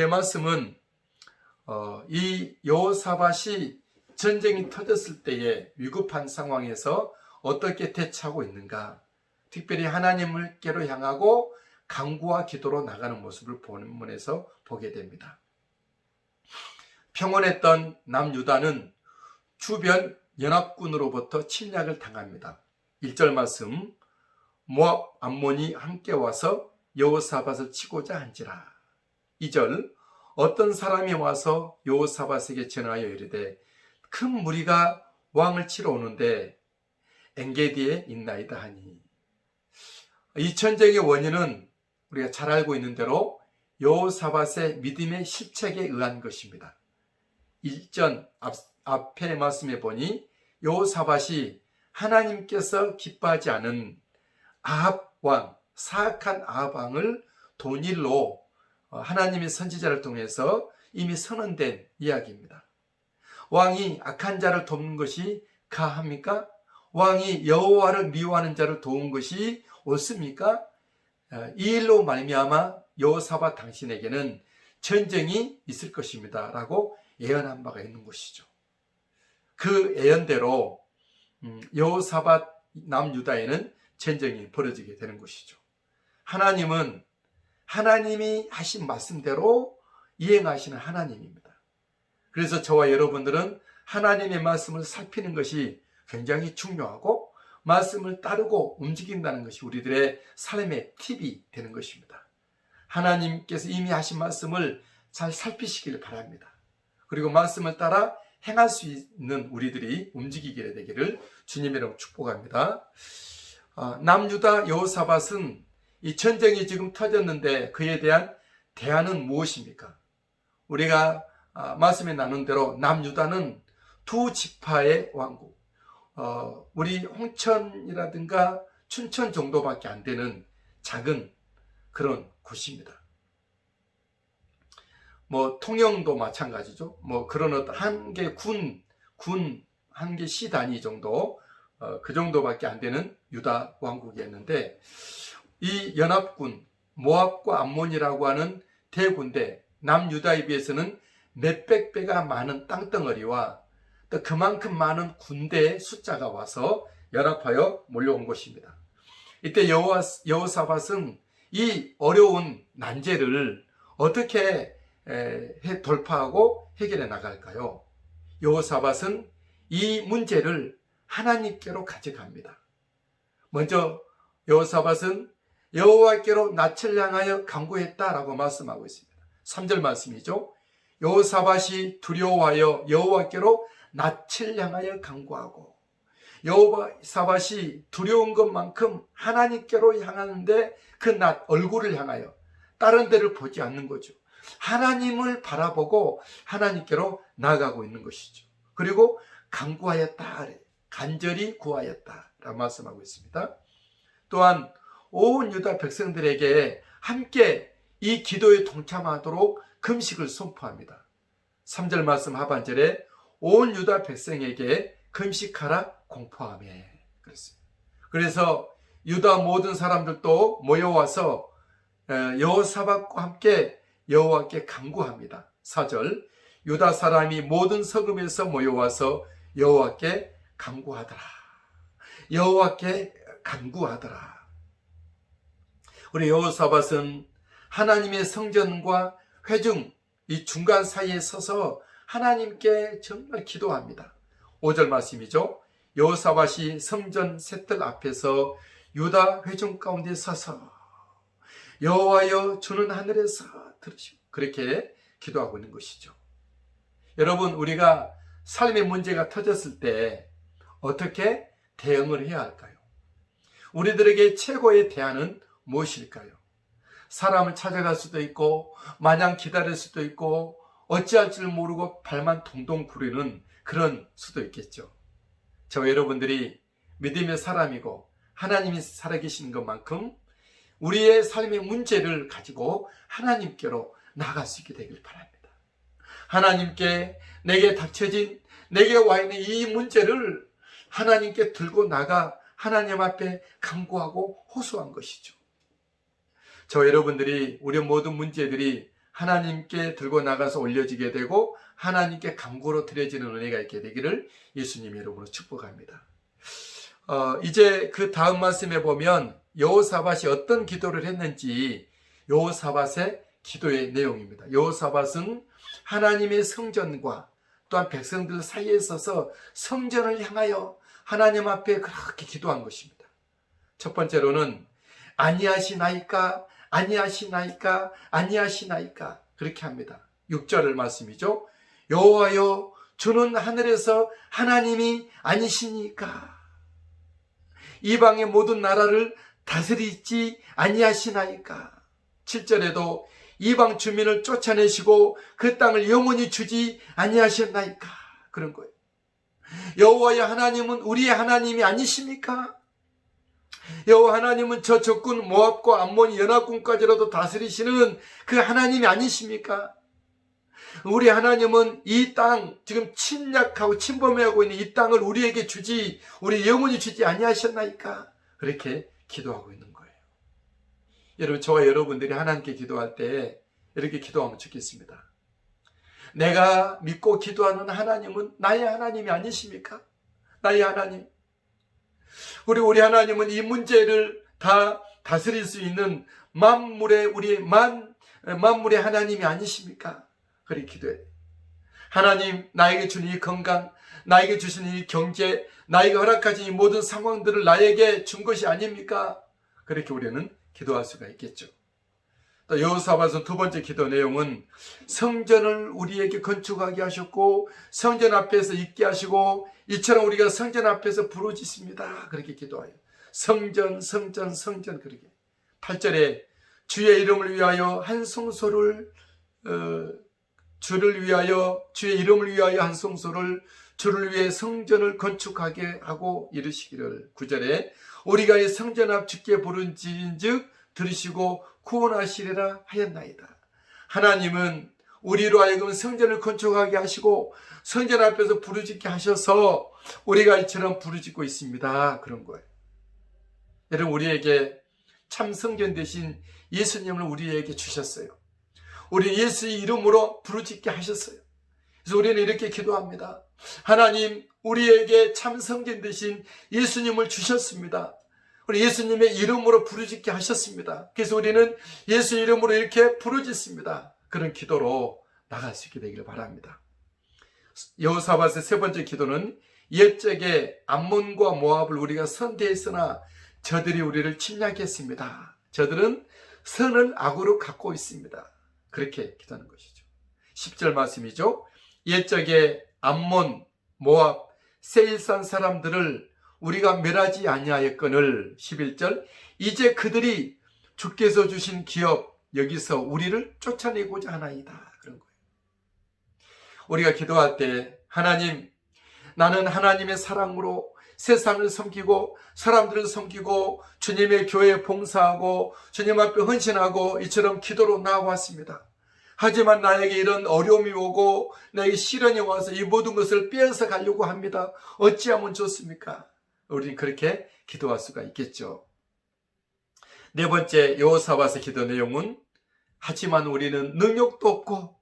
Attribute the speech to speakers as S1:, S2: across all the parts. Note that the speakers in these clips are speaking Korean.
S1: 오늘의 말씀은 어, 이 여호사밧이 전쟁이 터졌을 때에 위급한 상황에서 어떻게 대처하고 있는가, 특별히 하나님을께로 향하고 강구와 기도로 나가는 모습을 본문에서 보게 됩니다. 평온했던 남유다는 주변 연합군으로부터 침략을 당합니다. 1절 말씀 모압 암몬이 함께 와서 여호사밧을 치고자 한지라. 2절 어떤 사람이 와서 여호사밧에게 전하여 이르되 큰 무리가 왕을 치러 오는데 엔게디에 있나이다 하니 이 전쟁의 원인은 우리가 잘 알고 있는 대로 여호사밧의 믿음의 실책에 의한 것입니다. 1전 앞, 앞의 말씀에 보니 여호사밧이 하나님께서 기뻐하지 않은 아합 왕, 사악한 아합 왕을 돈일로 어, 하나님의 선지자를 통해서 이미 선언된 이야기입니다. 왕이 악한 자를 돕는 것이 가합니까? 왕이 여호와를 미워하는 자를 도운 것이 옳습니까? 어, 이 일로 말미암아 여호사밧 당신에게는 전쟁이 있을 것입니다라고 예언한 바가 있는 것이죠. 그 예언대로 음, 여호사밧 남유다에는 전쟁이 벌어지게 되는 것이죠. 하나님은 하나님이 하신 말씀대로 이행하시는 하나님입니다. 그래서 저와 여러분들은 하나님의 말씀을 살피는 것이 굉장히 중요하고 말씀을 따르고 움직인다는 것이 우리들의 삶의 팁이 되는 것입니다. 하나님께서 이미 하신 말씀을 잘 살피시길 바랍니다. 그리고 말씀을 따라 행할 수 있는 우리들이 움직이게 되기를 주님의 이름 축복합니다. 아, 남유다 여호사밧은 이 전쟁이 지금 터졌는데 그에 대한 대안은 무엇입니까? 우리가 아, 말씀에 나눈 대로 남유다는 두 지파의 왕국, 어, 우리 홍천이라든가 춘천 정도밖에 안 되는 작은 그런 곳입니다. 뭐 통영도 마찬가지죠. 뭐 그런 어떤 한 개 군, 군 한 개 시 단위 정도 어, 그 정도밖에 안 되는 유다 왕국이었는데 이 연합군 모압과 암몬이라고 하는 대군대 남유다에 비해서는 몇백 배가 많은 땅덩어리와 또 그만큼 많은 군대의 숫자가 와서 연합하여 몰려온 것입니다. 이때 여호와 여호사밧은 이 어려운 난제를 어떻게 해 돌파하고 해결해 나갈까요? 여호사밧은 이 문제를 하나님께로 가져갑니다. 먼저 여호사밧은 여호와께로 낯을 향하여 간구했다라고 말씀하고 있습니다. 3절 말씀이죠. 여호사밧이 두려워하여 여호와께로 낯을 향하여 간구하고 여호사밧이 두려운 것만큼 하나님께로 향하는데 그 낯 얼굴을 향하여 다른 데를 보지 않는 거죠. 하나님을 바라보고 하나님께로 나아가고 있는 것이죠. 그리고 간구하였다. 간절히 구하였다. 라고 말씀하고 있습니다. 또한 온 유다 백성들에게 함께 이 기도에 동참하도록 금식을 선포합니다. 3절 말씀 하반절에 온 유다 백성에게 금식하라 공포하며 그랬습니다. 그래서 유다 모든 사람들도 모여와서 여호사밧과 함께 여호와께 간구합니다. 4절 유다 사람이 모든 성읍에서 모여와서 여호와께 간구하더라. 여호와께 간구하더라. 우리 여호사밧은 하나님의 성전과 회중 이 중간 사이에 서서 하나님께 정말 기도합니다. 5절 말씀이죠. 여호사밧이 성전 셋들 앞에서 유다 회중 가운데 서서 여호와여 주는 하늘에서 들으시고 그렇게 기도하고 있는 것이죠. 여러분 우리가 삶의 문제가 터졌을 때 어떻게 대응을 해야 할까요? 우리들에게 최고의 대안은 무엇일까요? 사람을 찾아갈 수도 있고 마냥 기다릴 수도 있고 어찌할 줄 모르고 발만 동동 구르는 그런 수도 있겠죠. 저 여러분들이 믿음의 사람이고 하나님이 살아계신 것만큼 우리의 삶의 문제를 가지고 하나님께로 나갈 수 있게 되길 바랍니다. 하나님께 내게 닥쳐진 내게 와 있는 이 문제를 하나님께 들고 나가 하나님 앞에 간구하고 호소한 것이죠. 저 여러분들이 우리 모든 문제들이 하나님께 들고 나가서 올려지게 되고 하나님께 강구로 드려지는 은혜가 있게 되기를 예수님 이름으로 축복합니다. 어, 이제 그 다음 말씀에 보면 여호사밧이 어떤 기도를 했는지 여호사밧의 기도의 내용입니다. 여호사밧은 하나님의 성전과 또한 백성들 사이에 있어서 성전을 향하여 하나님 앞에 그렇게 기도한 것입니다. 첫 번째로는 아니하시나이까 아니하시나이까 아니하시나이까 그렇게 합니다. 6절을 말씀이죠. 여호와여 주는 하늘에서 하나님이 아니시니까 이방의 모든 나라를 다스리지 아니하시나이까 7절에도 이방 주민을 쫓아내시고 그 땅을 영원히 주지 아니하셨나이까 그런 거예요. 여호와의 하나님은 우리의 하나님이 아니십니까? 여호와 하나님은 저 적군 모압과 암몬 연합군까지라도 다스리시는 그 하나님이 아니십니까? 우리 하나님은 이 땅 지금 침략하고 침범하고 있는 이 땅을 우리에게 주지 우리 영원히 주지 아니하셨나이까? 그렇게 기도하고 있는 거예요. 여러분 저와 여러분들이 하나님께 기도할 때 이렇게 기도하면 좋겠습니다. 내가 믿고 기도하는 하나님은 나의 하나님이 아니십니까? 나의 하나님. 우리 우리 하나님은 이 문제를 다 다스릴 수 있는 만물의 우리 만 만물의 하나님이 아니십니까? 그렇게 기도해. 하나님 나에게 주는 이 건강, 나에게 주시는 이 경제, 나에게 허락하신 이 모든 상황들을 나에게 준 것이 아닙니까? 그렇게 우리는 기도할 수가 있겠죠. 또 여호사밧은 두 번째 기도 내용은 성전을 우리에게 건축하게 하셨고 성전 앞에서 있게 하시고 이처럼 우리가 성전 앞에서 부르짖습니다. 그렇게 기도해요. 성전, 성전, 성전 그렇게. 8절에 주의 이름을 위하여 한 송소를 어, 주를 위하여 주의 이름을 위하여 한 송소를 주를 위해 성전을 건축하게 하고 이르시기를 9절에 우리가 이 성전 앞 주께 부른 지인즉 들으시고 구원하시리라 하였나이다. 하나님은 우리로 하여금 성전을 건축하게 하시고 성전 앞에서 부르짖게 하셔서 우리가 이처럼 부르짖고 있습니다. 그런 거예요. 여러분 우리에게 참 성전 대신 예수님을 우리에게 주셨어요. 우리 예수의 이름으로 부르짖게 하셨어요. 그래서 우리는 이렇게 기도합니다. 하나님, 우리에게 참 성전 대신 예수님을 주셨습니다. 우리 예수님의 이름으로 부르짖게 하셨습니다. 그래서 우리는 예수 이름으로 이렇게 부르짖습니다. 그런 기도로 나갈 수 있게 되기를 바랍니다. 여호사밧의 세 번째 기도는 옛적에 암몬과 모압을 우리가 선대했으나 저들이 우리를 침략했습니다. 저들은 선을 악으로 갖고 있습니다. 그렇게 기도하는 것이죠. 10절 말씀이죠. 옛적에 암몬, 모압, 세일산 사람들을 우리가 멸하지 아니하였거늘 11절 이제 그들이 주께서 주신 기업 여기서 우리를 쫓아내고자 하나이다 그런 거예요. 우리가 기도할 때 하나님 나는 하나님의 사랑으로 세상을 섬기고 사람들을 섬기고 주님의 교회에 봉사하고 주님 앞에 헌신하고 이처럼 기도로 나아왔습니다. 하지만 나에게 이런 어려움이 오고 나에게 시련이 와서 이 모든 것을 빼앗아 가려고 합니다. 어찌하면 좋습니까? 우리는 그렇게 기도할 수가 있겠죠. 네 번째 여호사밧의 기도 내용은 하지만 우리는 능력도 없고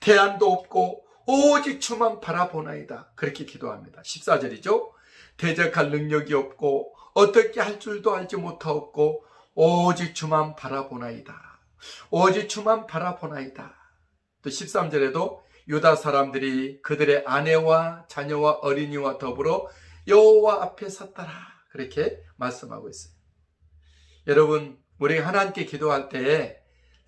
S1: 대안도 없고 오직 주만 바라보나이다. 그렇게 기도합니다. 14절이죠. 대적할 능력이 없고 어떻게 할 줄도 알지 못하고 오직 주만 바라보나이다. 오직 주만 바라보나이다. 또 13절에도 유다 사람들이 그들의 아내와 자녀와 어린이와 더불어 여호와 앞에 섰더라. 그렇게 말씀하고 있어요. 여러분, 우리가 하나님께 기도할 때에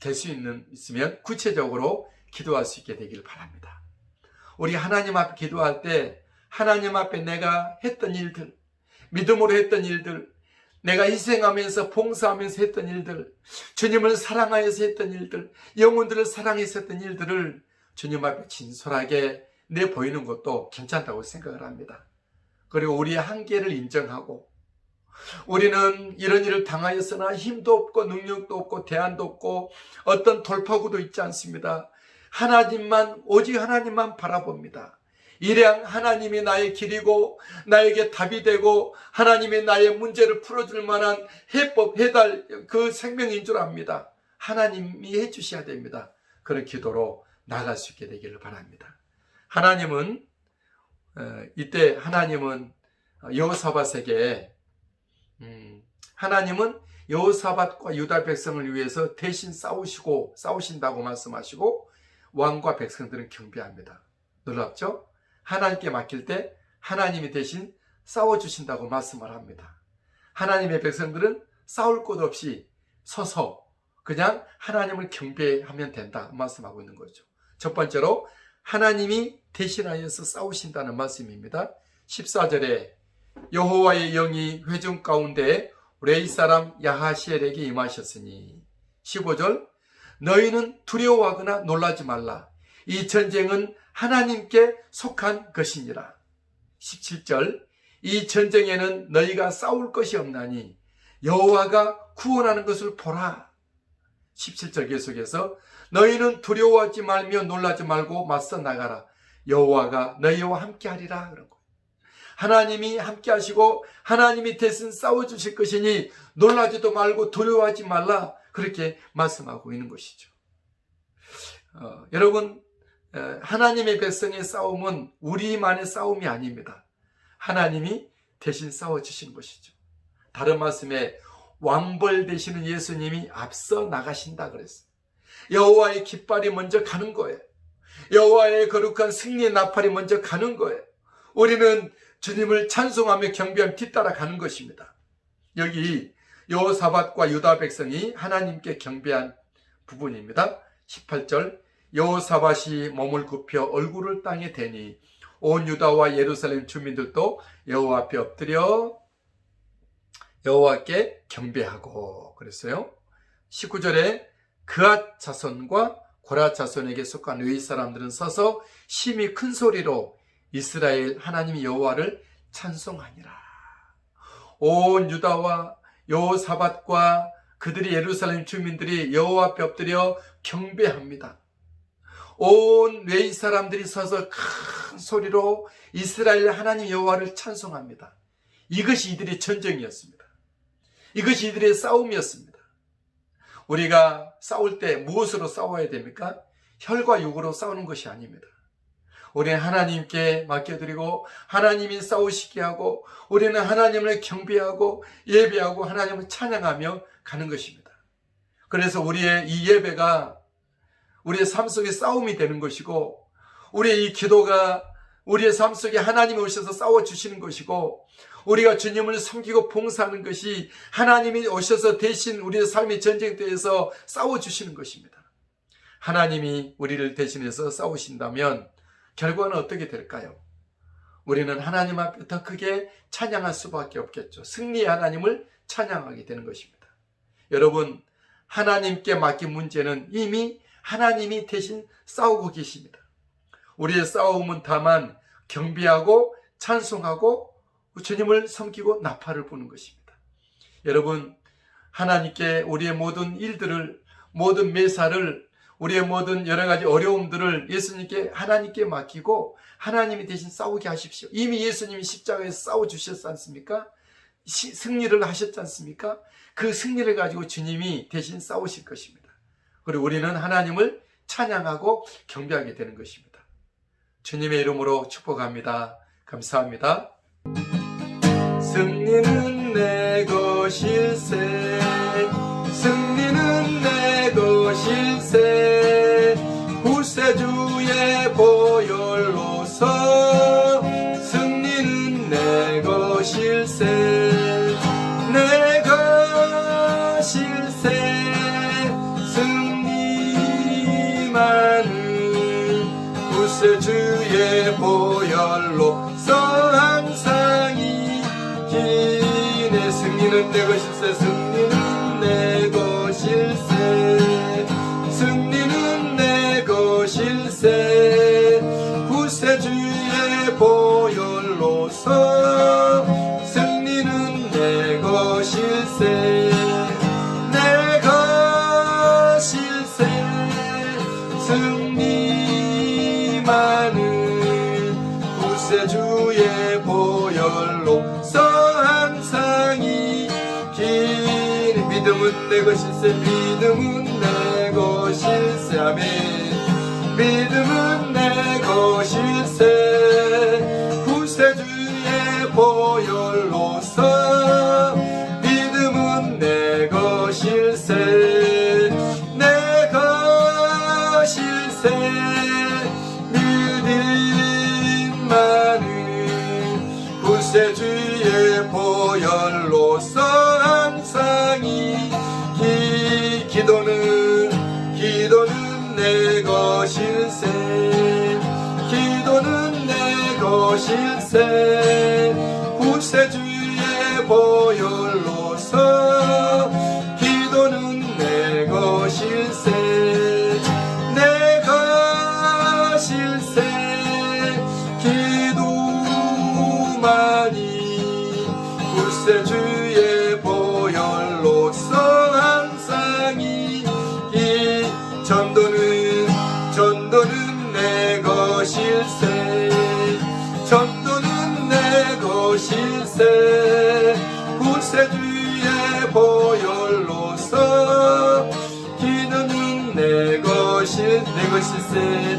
S1: 될 수 있는 있으면 구체적으로 기도할 수 있게 되기를 바랍니다. 우리 하나님 앞에 기도할 때 하나님 앞에 내가 했던 일들, 믿음으로 했던 일들, 내가 희생하면서 봉사하면서 했던 일들, 주님을 사랑하여서 했던 일들, 영혼들을 사랑해서 했던 일들을 주님 앞에 진솔하게 내 보이는 것도 괜찮다고 생각을 합니다. 그리고 우리의 한계를 인정하고 우리는 이런 일을 당하였으나 힘도 없고 능력도 없고 대안도 없고 어떤 돌파구도 있지 않습니다. 하나님만 오직 하나님만 바라봅니다. 이량 하나님이 나의 길이고 나에게 답이 되고 하나님이 나의 문제를 풀어줄 만한 해법 해달 그 생명인 줄 압니다. 하나님이 해주셔야 됩니다. 그런 기도로 나갈 수 있게 되기를 바랍니다. 하나님은 어, 이때 하나님은 여호사밧에게 음, 하나님은 여호사밧과 유다 백성을 위해서 대신 싸우시고 싸우신다고 말씀하시고 왕과 백성들은 경배합니다. 놀랍죠? 하나님께 맡길 때 하나님이 대신 싸워 주신다고 말씀을 합니다. 하나님의 백성들은 싸울 곳 없이 서서 그냥 하나님을 경배하면 된다 말씀하고 있는 거죠. 첫 번째로 하나님이 대신하여서 싸우신다는 말씀입니다. 14절에 여호와의 영이 회중 가운데 레이 사람 야하시엘에게 임하셨으니 15절 너희는 두려워하거나 놀라지 말라. 이 전쟁은 하나님께 속한 것이니라. 17절 이 전쟁에는 너희가 싸울 것이 없나니 여호와가 구원하는 것을 보라. 17절 계속해서 너희는 두려워하지 말며 놀라지 말고 맞서 나가라 여호와가 너희와 함께하리라 그런 거. 하나님이 함께하시고 하나님이 대신 싸워 주실 것이니 놀라지도 말고 두려워하지 말라 그렇게 말씀하고 있는 것이죠. 어, 여러분 에, 하나님의 백성의 싸움은 우리만의 싸움이 아닙니다. 하나님이 대신 싸워 주신 것이죠. 다른 말씀에 왕벌 되시는 예수님이 앞서 나가신다 그랬어요. 여호와의 깃발이 먼저 가는 거예요. 여호와의 거룩한 승리의 나팔이 먼저 가는 거예요. 우리는 주님을 찬송하며 경배하며 뒤따라 가는 것입니다. 여기 여호사밧과 유다 백성이 하나님께 경배한 부분입니다. 18절 여호사밧이 몸을 굽혀 얼굴을 땅에 대니 온 유다와 예루살렘 주민들도 여호와 앞에 엎드려 여호와께 경배하고 그랬어요. 19절에 그앗 자손과 고라 자손에게 속한 외의 사람들은 서서 심히 큰 소리로 이스라엘 하나님 여호와를 찬송하니라. 온 유다와 여호사밧과 그들이 예루살렘 주민들이 여호와 앞에 엎드려 경배합니다. 온 외의 사람들이 서서 큰 소리로 이스라엘 하나님 여호와를 찬송합니다. 이것이 이들의 전쟁이었습니다. 이것이 이들의 싸움이었습니다. 우리가 싸울 때 무엇으로 싸워야 됩니까? 혈과 육으로 싸우는 것이 아닙니다. 우리는 하나님께 맡겨드리고 하나님이 싸우시게 하고 우리는 하나님을 경배하고 예배하고 하나님을 찬양하며 가는 것입니다. 그래서 우리의 이 예배가 우리의 삶 속에 싸움이 되는 것이고 우리의 이 기도가 우리의 삶 속에 하나님이 오셔서 싸워 주시는 것이고 우리가 주님을 섬기고 봉사하는 것이 하나님이 오셔서 대신 우리의 삶의 전쟁터에서 싸워 주시는 것입니다. 하나님이 우리를 대신해서 싸우신다면 결과는 어떻게 될까요? 우리는 하나님 앞에 더 크게 찬양할 수밖에 없겠죠. 승리의 하나님을 찬양하게 되는 것입니다. 여러분, 하나님께 맡긴 문제는 이미 하나님이 대신 싸우고 계십니다. 우리의 싸움은 다만 경비하고 찬송하고 주님을 섬기고 나팔을 부는 것입니다. 여러분, 하나님께 우리의 모든 일들을, 모든 매사를, 우리의 모든 여러 가지 어려움들을 예수님께, 하나님께 맡기고 하나님이 대신 싸우게 하십시오. 이미 예수님이 십자가에서 싸워주셨지 않습니까? 시, 승리를 하셨지 않습니까? 그 승리를 가지고 주님이 대신 싸우실 것입니다. 그리고 우리는 하나님을 찬양하고 경배하게 되는 것입니다. 주님의 이름으로 축복합니다. 감사합니다. 승리는 내 것일세 이기네 승리는 내 것일세 승리는 내 것일세 믿음은 내 것일세 믿음은 내 것일세. 아멘. 믿음은 내 것일세. Agir-se, custe de 이것이세.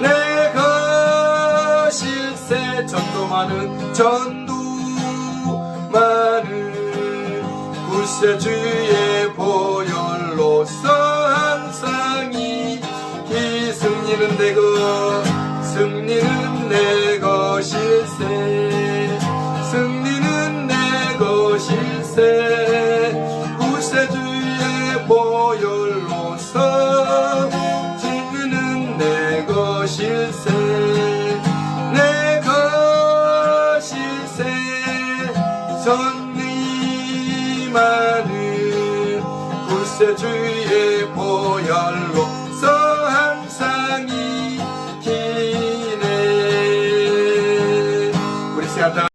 S1: 내가 실세. 전도 많은 전도 많은 구세주의